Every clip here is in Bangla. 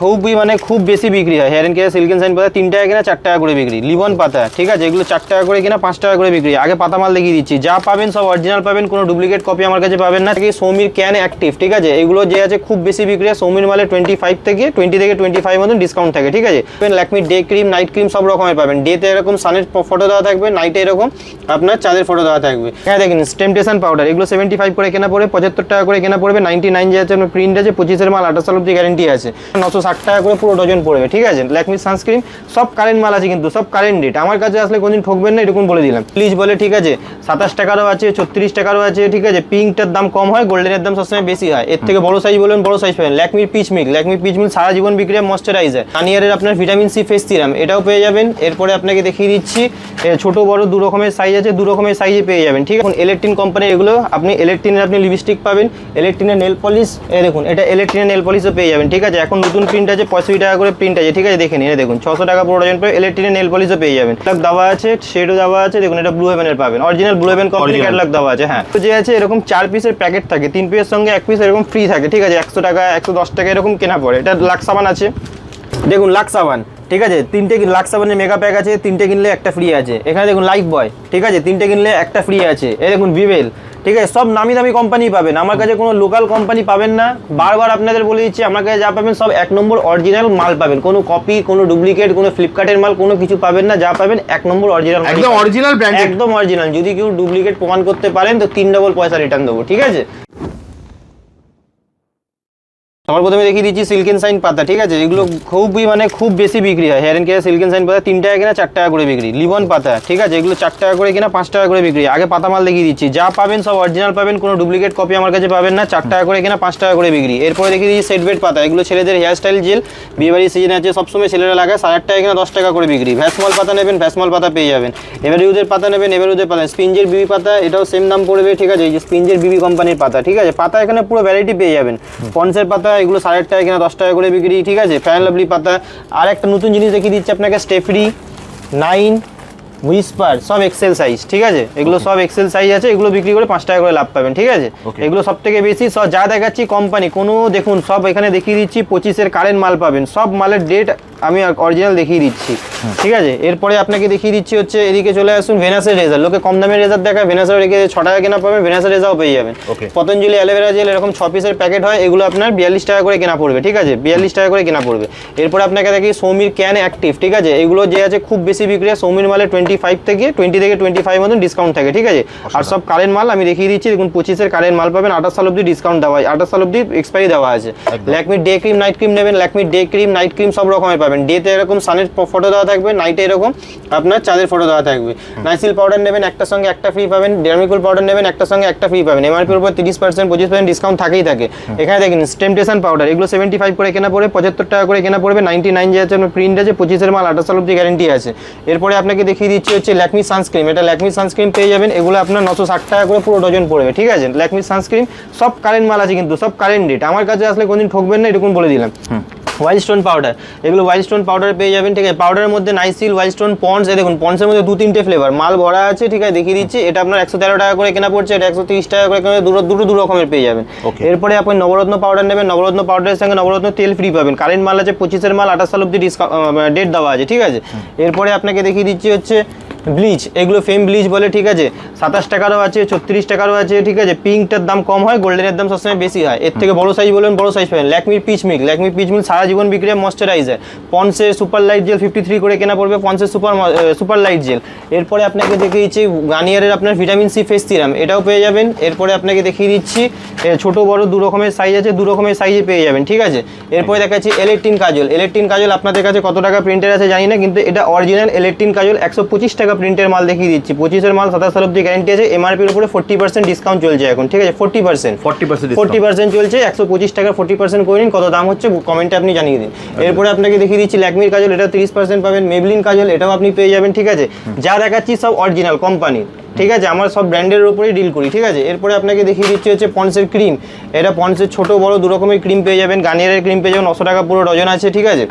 খুবই মানে খুব বেশি বিক্রি হয়। হেয়ার কেয়ার সিল্কেন সাইন পাতা তিন টাকা কিনা, চার টাকা করে বিক্রি। লিবন পাতা, ঠিক আছে? এগুলো চার টাকা করে কিনা, পাঁচ টাকা করে বিক্রি। আগে পাতা মাল দেখিয়ে দিচ্ছি। যা পাবেন সব অরিজিনাল পাবেন, কোনো ডুপ্লিকেট কপি আমার কাছে পাবেন না। সৌমির ক্যান অ্যাক্টিভ ঠিক আছে? এগুলো যে আছে খুব বেশি বিক্রি হয়। সৌমির মালে টোয়েন্টি ফাইভ থেকে টোয়েন্টি থেকে টোয়েন্টি ফাইভ মতন ডিসকাউন্ট থাকে, ঠিক আছে? Lakme day cream night cream সব রকমের পাবেন। ডেতে এরকম সানের ফটো দেওয়া থাকবে নাইটে এরকম আপনার চাঁদের ফটো দেওয়া থাকবে। হ্যাঁ দেখেন স্টেমটেশন পাউডার এগুলো সেভেন্টি ফাইভ করে কেনা পড়বে, পঁচাত্তর টাকা করে কেনা পড়বে নাইনটি নাইন যে আছে প্রিন্ট আছে, পঁচিশের মাল, আঠাশ সাল অব্দি গ্যারেন্টি আছে। নশো ষাট টাকা করে পুরো ডজন পড়বে, ঠিক আছে? ল্যাকমি সানস্ক্রিন সব কারেন্ট মাল আছে কিন্তু, সব কারেন্ট ডেট আমার কাছে আসলে কোনদিন ঠকবেন না, এরকম বলে দিলাম। প্লিজ বলে, ঠিক আছে? সাতাশ টাকারও আছে, ছত্রিশ টাকারও আছে, ঠিক আছে? পিঙ্কটার দাম কম হয় গোল্ডেনের দাম সবসময় বেশি হয়। এর থেকে বড় সাইজ বলবেন, বড় সাইজ পাবেন। ল্যাকমির পিচ মিল্ক ল্যাকমি পিচ সারা জীবন বিক্রি হয় ময়শ্চারাইজার আনিয়ারের আপনার ভিটামিন সি ফেস সিরাম এটাও পেয়ে যাবেন। এরপরে আপনাকে দেখিয়ে দিচ্ছি ছোট, বড়, দু রকমের সাইজ আছে, দু রকমের সাইজে পেয়ে যাবেন, ঠিক আছে? এখন ইলেকট্রিন কোম্পানি এগুলো, আপনি ইলেকট্রিনের আপনি লিপস্টিক পাবেন। ইলেকট্রিনের নেল পলিশ দেখুন, এটা ইলেকট্রিনের নেল পলিশও পেয়ে যাবেন, ঠিক আছে? এখন নতুন প্রিন্ট আছে পঁয়ষট্টি টাকা করে প্রিন্ট আছে ঠিক আছে? দেখে নিন দেখুন ছশো টাকা পুরো ডজন পেয়ে ইলেকট্রিনের নেল পলিশও পেয়ে যাবেন। ক্যাটালগ দেওয়া আছে শেডও দেওয়া আছে দেখুন এটা ব্লু হেভেনের পাবেন। Original blue heaven company. Catalogue দেওয়া আছে হ্যাঁ। তো যে আছে এরকম চার পিসের প্যাকেট থাকে তিন পিসের সঙ্গে এক পিস এরকম ফ্রি থাকে ঠিক আছে? একশো টাকা একশো দশ টাকা এরকম কেনা পড়ে। এটা লাক্স সাবান আছে। দেখুন লাক্স সাবান ঠিক আছে? তিনটে লাক্স সাবানের মেগা প্যাক আছে তিনটে কিনলে একটা ফ্রি আছে। এখানে দেখুন লাইফ বয় ঠিক আছে? তিনটে কিনলে একটা ফ্রি আছে। এ দেখুন ভিভেল ঠিক আছে সব নামি দামি কোম্পানি পাবেন। আমার কাছে কোনো লোকাল কোম্পানি পাবেন না। বারবার আপনাদের বলে দিচ্ছি আমার কাছে যা পাবেন সব এক নম্বর অরিজিনাল মাল পাবেন। কোনো কপি কোনো ডুপ্লিকেট কোনো ফ্লিপকার্টের মাল কোনো কিছু পাবেন না যা পাবেন এক নম্বর অরিজিনাল একদম অরিজিনাল ব্র্যান্ড একদম অরিজিনাল যদি কেউ ডুপ্লিকেট প্রমাণ করতে পারেন তো তিন ডবল পয়সা রিটার্ন দেবো ঠিক আছে? সবার প্রথমে দেখিয়ে দিচ্ছি সিল্কেন সাইন পাতা, ঠিক আছে? এগুলো খুবই মানে খুব বেশি বিক্রি হয়। হেয়ার কেয়ার সিল্কেন সাইন পাতা তিন টাকা কিনা, চার টাকা করে বিক্রি। লিবন পাতা, ঠিক আছে? এগুলো চার টাকা করে কিনা, পাঁচ টাকা করে বিক্রি। আগে পাতা মাল দেখিয়ে দিচ্ছি। যা পাবেন সব অরিজিনাল পাবেন, কোনো ডুপ্লিকেট কপি আমার কাছে পাবেন না। চার টাকা করে কিনা, পাঁচ টাকা করে বিক্রি। এরপরে দেখিয়ে দিচ্ছি সেট বেড পাতা। এগুলো ছেলেদের হেয়ার স্টাইল জেল বিয়েবাড়ির সিজন আছে, সবসময় ছেলেরা লাগায়, সাড়ে আট টাকা কিনা, দশ টাকা করে বিক্রি। ভ্যাসমল পাতা নেবেন ভ্যাসমল পাতা পেয়ে যাবেন। এবার ইউজের পাতা নেবেন এবার ইউজের পাতা। স্পিঞ্জের বিবি পাতা, এটাও সেম দাম পড়বে, ঠিক আছে? এই যে স্পিঞ্জের বিবি কোম্পানির পাতা, ঠিক আছে? পাতা এখানে পুরো ভ্যারাইটি পেয়ে যাবেন। পন্সের পাতা এগুলো সাড়ে আট টাকা কিনা দশ টাকা করে বিক্রি ঠিক আছে? ফ্যান লাভলি পাতা। আর একটা নতুন জিনিস দেখিয়ে দিচ্ছি আপনাকে স্টেফরি নাইন হুইসপার সব এক্সেল সাইজ ঠিক আছে? এগুলো সব এক্সেল সাইজ আছে এগুলো বিক্রি করে পাঁচ টাকা করে লাভ পাবেন ঠিক আছে? এগুলো সব থেকে বেশি সব যা দেখাচ্ছি কোম্পানি কোনো দেখুন সব এখানে দেখিয়ে দিচ্ছি পঁচিশের কারেন্ট মাল পাবেন সব মালের ডেট আমি অরিজিনাল দেখিয়ে দিচ্ছি। ঠিক আছে? এরপরে আপনাকে দেখিয়ে দিচ্ছি হচ্ছে এদিকে চলে আসুন ভেনাসের রেজার লোকে কম দামের রেজার দেখায় ভেনাসের রেখে ছ টাকা কেনা পাবেন ভেনাসের রেজাও পেয়ে যাবেন. পতঞ্জলি অ্যালোভেরা জেল এরকম ছ পিসের প্যাকেট হয় এগুলো আপনার বিয়াল্লিশ টাকা করে কেনা পড়বে ঠিক আছে? বিয়াল্লিশ টাকা করে কেনা পড়বে। এরপরে আপনাকে দেখি সৌমির ক্যান অ্যাক্টিভ ঠিক আছে? এগুলো যে আছে খুব বেশি বিক্রি হয় সৌমির মালে টোয়েন্টি ফাইভ থেকে টোয়েন্টি থেকে টোয়েন্টি ফাইভ মতন ডিসকাউন্ট থাকে ঠিক আছে? আর সব কারেন্ট মাল আমি দেখিয়ে দিচ্ছি দেখুন পঁচিশের কারেন্ট মাল পাবেন আঠাশ সাল অব্দি ডিসকাউন্ট দেওয়া হয় আঠাশ সাল অব্দি এক্সপায়ারি দেওয়া আছে। Lakme day cream night cream নেবেন Lakme day cream night cream সব রকমের পাবেন। ডেতে এরকম সানের ফটো দেওয়া থাকবে নাইটে এরকম আপনার চাঁদের ফটো দেওয়া থাকবে। নাইসিল পাউডার নেবেন একটা সঙ্গে একটা ফ্রি পাবেন ডেরমিকুল পাউডার নেবেন একটা সঙ্গে একটা ফ্রি পাবেন। এমআরপির উপর তিরিশ পার্সেন্ট পঁচিশ পার্সেন্ট ডিসকাউন্ট থাকেই থাকে। এখানে দেখেন স্টেমটেশন পাউডার এগুলো সেভেন্টি ফাইভ করে কেনা পড়ে পঁচাত্তর টাকা করে কেনা পড়বে নাইনটি নাইন যে আছে প্রিন্ট আছে পঁচিশের মাল আঠাশ সাল অব্দি গ্যারেন্টি আছে। এরপরে আপনাকে দেখিয়ে দিচ্ছি হচ্ছে ল্যাকমি সানস্ক্রিন এটা ল্যাকমি সানস্ক্রিন পেয়ে যাবেন এগুলো আপনার নশো ষাট টাকা করে পুরো ডজন পড়বে ঠিক আছে? ল্যাকমি সানস্ক্রিন সব কারেন্ট মাল আছে কিন্তু সব কারেন্ট ডেট আমার কাছে আসলে কোনদিন ঠকবেন না এরকম বলে দিলাম। Wild stone powder. এগুলো ওয়াইল্ড স্টোন পাউডার পেয়ে যাবেন ঠিক আছে? পাউডারের মধ্যে নাইসিল ওয়াইল্ড স্টোন পন্স এ দেখুন পন্সের মধ্যে দু তিনটে ফ্লেভার মাল ভরা আছে ঠিক আছে? দেখিয়ে দিচ্ছি। এটা আপনার একশো তেরো টাকা করে কেনা পড়ছে এটা একশো তিরিশ টাকা করে কেনা দুটো দুটো দু রকমের পেয়ে যাবেন। এরপরে আপনি নবরত্ন পাউডার নেবেন। নবরত্ন পাউডারের সঙ্গে নবরত্ন তেল ফ্রি পাবেন। কারেন্ট মাল আছে পঁচিশের মাল আঠাশ সাল অব্দি ডিসকাউন্ট ডেট দেওয়া আছে ঠিক আছে? এরপরে আপনাকে দেখিয়ে দিচ্ছি হচ্ছে ব্লিচ, এগুলো ফেম ব্লিচ বলে, ঠিক আছে? সাতাশ টাকারও আছে, ছত্রিশ টাকারও আছে, ঠিক আছে? পিঙ্কটার দাম কম হয়, গোল্ডেনের দাম সবসময় বেশি হয়। এর থেকে বড় সাইজ বলবেন বড় সাইজ পাবেন ল্যাকমির পিচ মিল্ক ল্যাকমির পিচ মিল সারা জীবন বিক্রি হয় moisturiser পন্সের super light gel fifty three করে কেনা পড়বে পন্সের সুপার সুপার লাইট জেল এরপরে আপনাকে দেখিয়ে দিচ্ছি গার্নিয়ারের আপনার ভিটামিন সি ফেস সিরাম এটাও পেয়ে যাবেন। এরপরে আপনাকে দেখিয়ে দিচ্ছি ছোট, বড়, দু রকমের সাইজ আছে, দু রকমের সাইজে পেয়ে যাবেন, ঠিক আছে? এরপরে দেখাচ্ছি ইলেকট্রিন কাজল ইলেকট্রিন কাজল আপনাদের কাছে কত টাকা প্রিন্টের আছে জানি না, কিন্তু এটা অরিজিনাল ইলেকট্রিন কাজল একশো পঁচিশ টাকা প্রিন্টের মাল দেখিয়ে দিচ্ছি। পঁচিশের মাল সাতাশ সাল অব্দি গ্যারেন্টি আছে এমআরপির উপরে ফোর্টি পার্সেন্ট ডিসকাউন্ট চলছে এখন ঠিক আছে? Forty percent forty percent forty percent চলছে একশো পঁচিশ টাকা ফোর্টি পার্সেন্ট করে নিন কত দাম হচ্ছে কমেন্টে আপনি জানিয়ে দিন। এরপরে আপনাকে দেখিয়ে দিচ্ছি ল্যাকমির কাজল এটা তিরিশ পার্সেন্ট পাবেন মেবলিন কাজল এটাও আপনি পেয়ে যাবেন ঠিক আছে? যা দেখাচ্ছি সব অরিজিনাল কোম্পানির ঠিক আছে? আমরা সব ব্র্যান্ডের উপরেই ডিল করি ঠিক আছে? এরপরে আপনাকে দেখিয়ে দিচ্ছি হচ্ছে পন্সের ক্রিম এটা পন্সের ছোট বড় দু রকমের ক্রিম পেয়ে যাবেন গার্নিয়ারের ক্রিম পেয়ে যাবেন নশো টাকা পুরো ডজন আছে ঠিক আছে?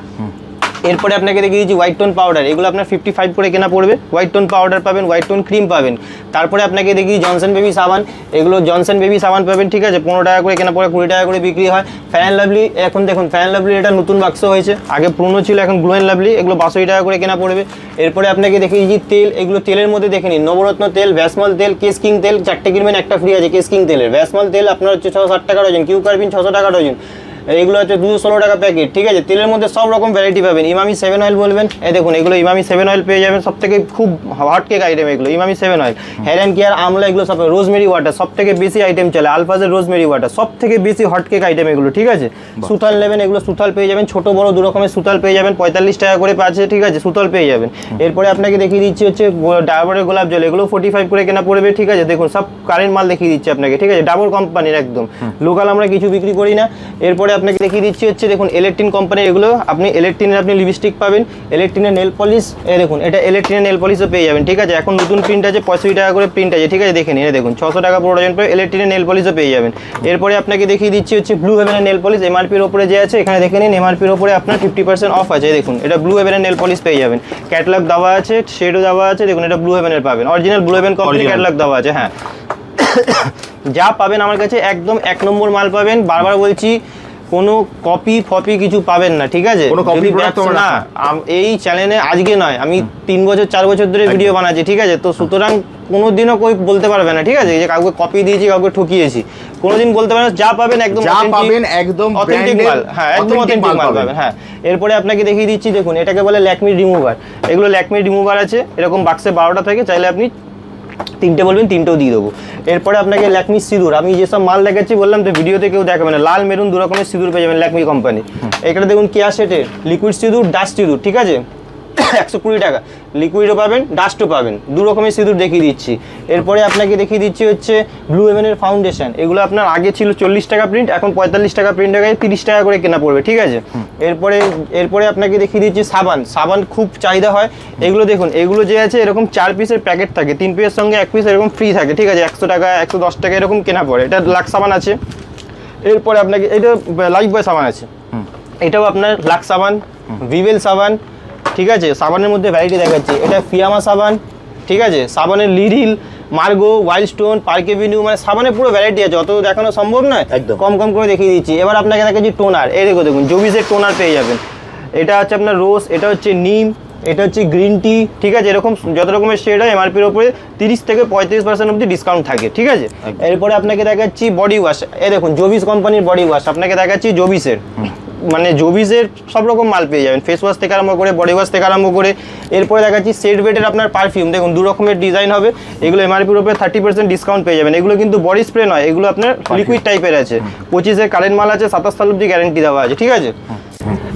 এরপরে আপনাকে দেখিয়ে দিচ্ছি হোয়াইট টোন পাউডার এগুলো আপনার ফিফটি ফাইভ করে কেনা পড়বে। হোয়াইট টোন পাউডার পাবেন হোয়াইট টোন ক্রিম পাবেন। তারপরে আপনাকে দেখি জনসন বেবি সাবান, এগুলো জনসন বেবি সাবান পাবেন, ঠিক আছে? পনেরো টাকা করে কেনা পড়ে, কুড়ি টাকা করে বিক্রি হয়। ফ্যান লাভলি এখন দেখুন ফ্যান লাভলি এটা নতুন বাক্স হয়েছে। আগে পুরনো ছিল, এখন গ্লোয়েন লাভলি এগুলো বাষট্টি টাকা করে কেনা পড়বে। এরপরে আপনাকে দেখিয়ে দিচ্ছি তেল, এগুলো তেলের মধ্যে দেখে নিন। নবরত্ন তেল ভ্যাসমল তেল কেস কিং তেল, চারটে কিনবেন, একটা ফ্রি আছে কেস কিং তেলের। ভ্যাসমল তেল আপনার হচ্ছে ছশো ষাট টাকা ডজন কিউ কার্বিন ছশো টাকা ডজন এগুলো হচ্ছে দুশো ষোলো টাকা প্যাকেট ঠিক আছে? তেলের মধ্যে সব রকম ভ্যারাইটি পাবেন। ইমামি সেভেন অয়েল বলবেন। এ দেখুন এগুলো ইমামি সেভেন অয়েল পেয়ে যাবেন। সব থেকে খুব হট কেক আইটেম এগুলো Emami seven oil hair and care আমলা এগুলো সব রোজমেরি ওয়াটার সব থেকে বেশি আইটেম চলে। আলফাজের রোজমেরি ওয়াটার সব থেকে বেশি হট কেক আইটেম এগুলো ঠিক আছে? সুতাল নেবেন এগুলো সুতাল পেয়ে যাবেন। ছোট বড় দু রকমের সুতাল পেয়ে যাবেন। পঁয়তাল্লিশ টাকা করে আছে ঠিক আছে? সুতাল পেয়ে যাবেন। এরপরে আপনাকে দেখিয়ে দিচ্ছি হচ্ছে ডাবরের গোলাপ জল এগুলো ফোর্টি ফাইভ করে কেনা পড়বে ঠিক আছে? দেখুন সব কারেন্ট মাল দেখিয়ে দিচ্ছি আপনাকে ঠিক আছে? ডাবর কোম্পানির একদম। লোকাল আমরা কিছু বিক্রি করি না। এরপরে আপনাকে দেখিয়ে দিচ্ছি হচ্ছে দেখুন ইলেকট্রিন কোম্পানির এগুলো। আপনি ইলেকট্রিনের আপনি লিপস্টিক পাবেন। ইলেকট্রিনের নেল পলিশ এ দেখুন এটা ইলেকট্রিনের নেল পলিশও পেয়ে যাবেন ঠিক আছে? এখন নতুন প্রিন্ট আছে পঁয়ষট্টি টাকা করে প্রিন্ট আছে ঠিক আছে? দেখে নিন দেখুন ছশো টাকা পুরো ডজন পরে ইলেকট্রিনের নেল পলিশও পেয়ে যাবেন। এরপরে আপনাকে দেখিয়ে দিচ্ছি হচ্ছে ব্লু হেভেনের নেল পলিশ এমআরপির ওপরে যে আছে এখানে দেখে নিন এমআরপির ওপরে আপনার ফিফটি পার্সেন্ট অফ আছে দেখুন এটা ব্লু হেভেনের নেল পলিশ পেয়ে যাবেন। ক্যাটলগ দেওয়া আছে শেডও দেওয়া আছে দেখুন এটা ব্লু হেভেনের পাবেন। Original Blue Heaven company Original। Catalogue দেওয়া আছে হ্যাঁ। যা পাবেন আমার কাছে একদম এক নম্বর মাল পাবেন। বারবার বলছি কোনো কপি ফপি কিছু পাবেন না ঠিক আছে? কোনো তোমরা না এই চ্যানেলে আজকে নয় আমি তিন বছর চার বছর ধরে ভিডিও বানাচ্ছি ঠিক আছে? তো সুতরাং কোনোদিনও কই বলতে পারবে না ঠিক আছে? যে কাউকে কপি দিয়েছি কাউকে ঠকিয়েছি কোনোদিন বলতে পারবে না যা পাবেন একদম যা পাবেন একদম অথেন্টিক মাল হ্যাঁ একদম অথেন্টিক মাল। পাবেন। হ্যাঁ। এরপরে আপনাকে দেখিয়ে দিচ্ছি দেখুন এটাকে বলে ল্যাকমি রিমুভার এগুলো ল্যাকমি রিমুভার আছে এরকম বাক্সে বারোটা থাকে চাইলে আপনি তিনটে বলবেন, তিনটেও দিয়ে দেবো। এরপরে আপনাকে ল্যাকমি সিঁদুর, আমি যেসব মাল দেখাচ্ছি, বললাম তো, ভিডিওতে কেউ দেখাবে না। লাল, মেরুন, দু রকমের সিঁদুর পেয়ে যাবেন ল্যাকমি কোম্পানি এখানে দেখুন কেয়া সেটে লিকুইড সিঁদুর ডাস্ট সিঁদুর, ঠিক আছে? একশো কুড়ি টাকা। লিকুইডও পাবেন ডাস্টও পাবেন। দু রকমের সিঁদুর দেখিয়ে দিচ্ছি। এরপরে আপনাকে দেখিয়ে দিচ্ছি হচ্ছে ব্লু হেভেনের ফাউন্ডেশন এগুলো আপনার আগে ছিল চল্লিশ টাকা প্রিন্ট এখন পঁয়তাল্লিশ টাকা প্রিন্ট হয়ে গেছে তিরিশ টাকা করে কেনা পড়বে ঠিক আছে? এরপরে এরপরে আপনাকে দেখিয়ে দিচ্ছি সাবান। সাবান খুব চাহিদা হয়। এগুলো দেখুন এগুলো যে আছে এরকম চার পিসের প্যাকেট থাকে। তিন পিসের সঙ্গে এক পিস এরকম ফ্রি থাকে ঠিক আছে? একশো টাকা একশো দশ টাকা এরকম কেনা পড়ে। এটা লাক্স সাবান আছে। এরপরে আপনাকে এটা লাইফ বয় সাবান আছে। এটাও আপনার লাক্স সাবান ভিভেল সাবান ঠিক আছে? সাবানের মধ্যে ভ্যারাইটি দেখাচ্ছি। এটা ফিয়ামা সাবান ঠিক আছে? সাবানের Liril Margo Wild Stone Park Avenue মানে সাবানের পুরো ভ্যারাইটি আছে অত দেখানো সম্ভব নয়। একদম। কম কম করে দেখিয়ে দিচ্ছি। এবার আপনাকে দেখাচ্ছি টোনার। এই দেখো দেখুন জবিসের টোনার পেয়ে যাবেন। এটা হচ্ছে আপনার রোজ এটা হচ্ছে নিম এটা হচ্ছে গ্রিন টি ঠিক আছে? এরকম যত রকমের শেড হয় এমআরপির ওপরে তিরিশ থেকে পঁয়ত্রিশ পার্সেন্ট অব্দি ডিসকাউন্ট থাকে ঠিক আছে? এরপরে আপনাকে দেখাচ্ছি বডি ওয়াশ এই দেখুন জবিস কোম্পানির বডি ওয়াশ আপনাকে দেখাচ্ছি জবিসের। মানে জবিসের সব রকম মাল পেয়ে যাবেন। ফেস ওয়াশ থেকে আরম্ভ করে বডি ওয়াশ থেকে আরম্ভ করে। এরপরে দেখাচ্ছি সেট বেডের আপনার পারফিউম দেখুন দু রকমের ডিজাইন হবে। এগুলো এমআরপির উপরে থার্টি পার্সেন্ট ডিসকাউন্ট পেয়ে যাবেন। এগুলো কিন্তু বডি স্প্রে নয় এগুলো আপনার লিকুইড টাইপের আছে। পঁচিশের কারেন্ট মাল আছে সাতাশ সাল অব্দি গ্যারেন্টি দেওয়া আছে ঠিক আছে?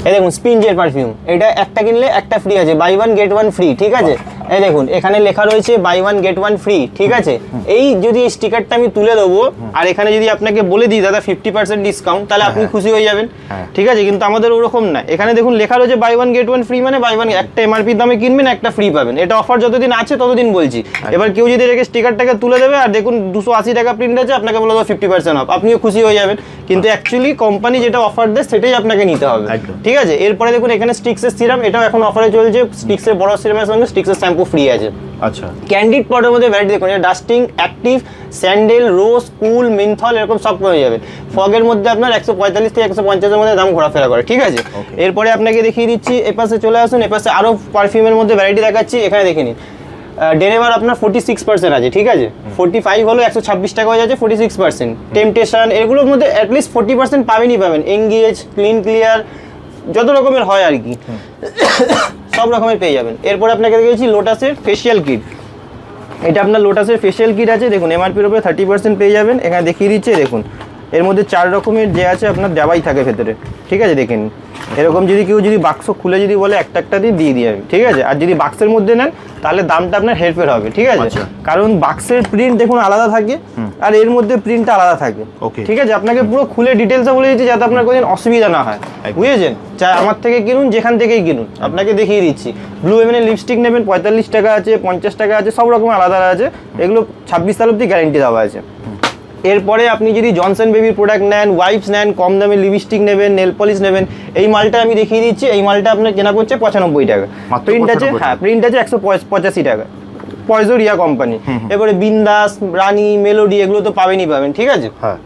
এই দেখুন স্পিনজের পারফিউম এটা একটা কিনলে একটা ফ্রি আছে buy one get one free ঠিক আছে? এই দেখুন এখানে লেখা রয়েছে buy one get one free ঠিক আছে? এই যদি এই স্টিকারটা আমি তুলে দেবো আর এখানে যদি আপনাকে বলে দিই দাদা ফিফটি পার্সেন্ট ডিসকাউন্ট তাহলে আপনি খুশি হয়ে যাবেন। হ্যাঁ। ঠিক আছে? কিন্তু আমাদের ওরকম না। এখানে দেখুন লেখা রয়েছে buy one get one free মানে বাই ওয়ান একটা এমআরপি দামে কিনবেন একটা ফ্রি পাবেন। এটা অফার যতদিন আছে ততদিন বলছি। এবার কেউ যদি রেখে স্টিকারটাকে তুলে দেবে আর দেখুন দুশো আশি টাকা প্রিন্ট আছে আপনাকে বলে দেবো ফিফটি পার্সেন্ট অফ আপনিও খুশি হয়ে যাবেন। কিন্তু অ্যাকচুয়ালি কোম্পানি যেটা অফার দেয় সেটাই আপনাকে নিতে হবে। ঠিক আছে? এরপরে দেখুন এখানে স্টিক্সের সিরাম এটাও এখন অফারে চলছে। স্টিক্সের বড় সিরামের সঙ্গে স্টিক্সের শ্যাম্পু ফ্রি আছে। আচ্ছা। ক্যান্ডিড পাউডার মধ্যে ভ্যারাইটি দেখুন dusting active sandal rose cool menthol এরকম সব পেয়ে যাবেন ফগের মধ্যে আপনার একশো পঁয়তাল্লিশ থেকে একশো পঞ্চাশের মধ্যে দাম ঘোরাফেরা করে ঠিক আছে? এরপরে আপনাকে দেখিয়ে দিচ্ছি এপাশে চলে আসুন এপাশে আরও পারফিউমের মধ্যে ভ্যারাইটি দেখাচ্ছি এখানে দেখে নিন। ডেলিভার আপনার ফোর্টি সিক্স পার্সেন্ট আছে ঠিক আছে? ফোর্টি ফাইভ হলো একশো ছাব্বিশ টাকা হয়ে যাচ্ছে ফোর্টি সিক্স পার্সেন্ট টেম্পটেশন এগুলোর মধ্যে অ্যাটলিস্ট ফোর্টি পার্সেন্ট পাবেনই পাবেন। এঙ্গেজ ক্লিন ক্লিয়ার যত রকমের হয় আর কি। সব রকমের পেয়ে যাবেন। এরপর আপনাকে দেখেছি লোটাসের ফেশিয়াল কিট এটা আপনার লোটাসের ফেশিয়াল কিট আছে, দেখুন এমআরপির উপরে থার্টি পার্সেন্ট পেয়ে যাবেন। এখানে দেখিয়ে দিচ্ছে, দেখুন। এর মধ্যে চার রকমের যে আছে আপনার দেওয়াই থাকে ভেতরে। ঠিক আছে, দেখে নিন। এরকম যদি কেউ যদি বাক্স খুলে যদি বলে একটা একটা দিয়ে দিয়ে দিই আমি ঠিক আছে? আর যদি বাক্সের মধ্যে নেন তাহলে দামটা আপনার হেরফের হবে ঠিক আছে? আচ্ছা। কারণ বাক্সের প্রিন্ট দেখুন আলাদা থাকে আর এর মধ্যে প্রিন্টটা আলাদা থাকে. ঠিক আছে? আপনাকে পুরো খুলে ডিটেলসে বলে দিচ্ছি যাতে আপনার কোনো অসুবিধা না হয় বুঝেছেন? চাই আমার থেকে কিনুন যেখান থেকেই কিনুন আপনাকে দেখিয়ে দিচ্ছি। ব্লু এভেনের লিপস্টিক নেবেন পঁয়তাল্লিশ টাকা আছে পঞ্চাশ টাকা আছে সব রকম আলাদা আলাদা আছে এগুলো ছাব্বিশ সাল অব্দি গ্যারেন্টি দেওয়া আছে। এরপরে আপনি যদি জনসন বেবির প্রোডাক্ট নেন ওয়াইপস নেন কম দামে লিপস্টিক নেবেন নেল পলিশ নেবেন এই মালটা আমি দেখিয়ে দিচ্ছি। এই মালটা আপনার কেনা পড়ছে পঁচানব্বই টাকা। প্রিন্ট আছে হ্যাঁ প্রিন্ট আছে একশো পঁচাশি টাকা। পয়জোরিয়া কোম্পানি এবারে বিন্দাস রানী মেলোডি এগুলো তো পাবেনই পাবেন ঠিক আছে? হ্যাঁ।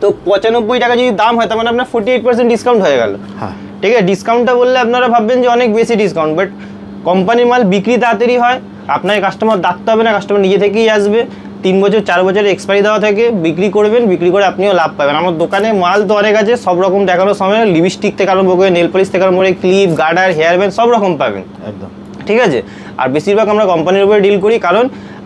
তো পঁচানব্বই টাকা যদি দাম হয় তার মানে আপনার ফোর্টি এইট পার্সেন্ট ডিসকাউন্ট হয়ে গেল। হ্যাঁ। ঠিক আছে? ডিসকাউন্টটা বললে আপনারা ভাববেন যে অনেক বেশি ডিসকাউন্ট বাট কোম্পানির মাল বিক্রি তাড়াতাড়ি হয়। আপনাকে কাস্টমার ডাকতে হবে না কাস্টমার নিজে থেকেই আসবে। তিন বছর চার বছরের এক্সপায়ারি দেওয়া থাকে বিক্রি করবেন বিক্রি করে আপনিও লাভ পাবেন। আমার দোকানে মাল তো অনেক আছে সব রকম দেখানোর সময় লিপস্টিক থেকে আরম্ভ করে নেল পলিশ থেকে আরম্ভ করে ক্লিপ গার্ডার হেয়ার ব্যান্ড সব রকম পাবেন। একদম। ঠিক আছে? আর বেশিরভাগ আমরা কোম্পানির উপরে ডিল করি কারণ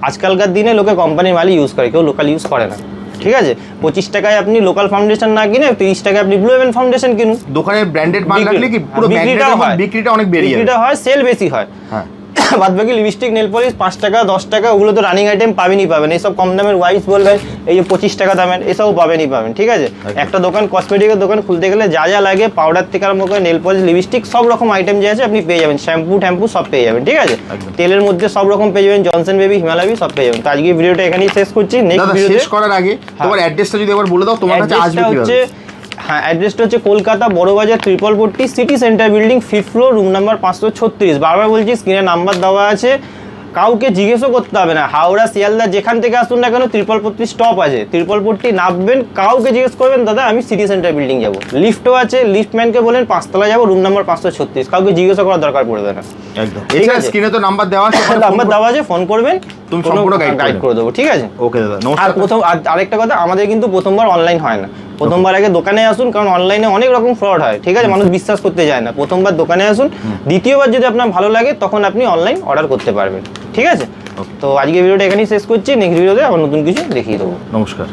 আজকালকার দিনে লোকে কোম্পানির মালই ইউজ করে কেউ লোকাল ইউজ করে না। ঠিক আছে? পঁচিশ টাকায় আপনি লোকাল ফাউন্ডেশন না কিনে তিরিশ টাকায় আপনি ব্লু হেভেন ফাউন্ডেশন কিনুন। দোকানে ব্র্যান্ডেড মাল রাখলে কি পুরো বিক্রিটাও হয়। বিক্রিটা অনেক বেরিয়ে বিক্রিটা হয় সেল বেশি হয়। হ্যাঁ। বাদ বাকি লিপস্টিক নেল পলিশ পাঁচ টাকা দশ টাকা ওগুলো তো রানিং আইটেম পাবেনই পাবেন। এইসব কম দামের ওয়াইস বলবেন এই যে পঁচিশ টাকা দামের এসবও পাবেনই পাবেন ঠিক আছে? একটা দোকান কসমেটিকের দোকান খুলতে গেলে যা যা লাগে পাউডার থেকে আরম্ভ করে নেল পলিশ লিপস্টিক সব রকম আইটেম যে আছে আপনি পেয়ে যাবেন। শ্যাম্পু ট্যাম্পু সব পেয়ে যাবেন ঠিক আছে? তেলের মধ্যে সব রকম পেয়ে যাবেন জনসন বেবি হিমালয় সব পেয়ে যাবেন। তো আজকে ভিডিওটা এখানেই শেষ করছি। নেক্সট দাদা ভিডিওতে শেষ করার আগে তোমার অ্যাড্রেসটা যদি একবার বলে দাও তোমার কাছে আসবে অ্যাড্রেসটা হচ্ছে হ্যাঁ অ্যাড্রেসটা হচ্ছে Kolkata Burrabazar triple city centre building fifth floor room number পাঁচশো ছত্রিশ। বারবার বলছি স্ক্রিনে নাম্বার দেওয়া আছে। কাউকে জিজ্ঞেসও করতে হবে না। হাওড়া শিয়ালদা যেখান থেকে আসুন না কেন ত্রিপল পট্টি স্টপ আছে। ত্রিপল পট্টি নামবেন কাউকে জিজ্ঞেস করবেন দাদা আমি সিটি সেন্টার বিল্ডিং যাব। লিফটও আছে লিফটম্যানকে বলেন পাঁচতলা যাব রুম নাম্বার পাঁচশো ছত্রিশ। কাউকে জিজ্ঞাসা করার দরকার পড়বে না। একদম। ঠিক আছে। স্ক্রিনে তো নাম্বার দেওয়া আছে নাম্বার দেওয়া আছে ফোন করবেন তুমি সম্পূর্ণ গাইড করে দেবো। ঠিক আছে? ওকে দাদা আর প্রথম আর আরেকটা কথা আমাদের কিন্তু প্রথমবার অনলাইন হয় না। প্রথমবার আগে দোকানে আসুন কারণ অনলাইনে অনেক রকম ফ্রড হয় ঠিক আছে? মানুষ বিশ্বাস করতে যায় না। প্রথমবার দোকানে আসুন দ্বিতীয়বার যদি আপনার ভালো লাগে তখন আপনি অনলাইন অর্ডার করতে পারবেন। ঠিক আছে? তো আজকে ভিডিওটা এখানেই শেষ করছি। নেক্সট ভিডিওতে আবার নতুন কিছু দেখিয়ে দেবো। নমস্কার।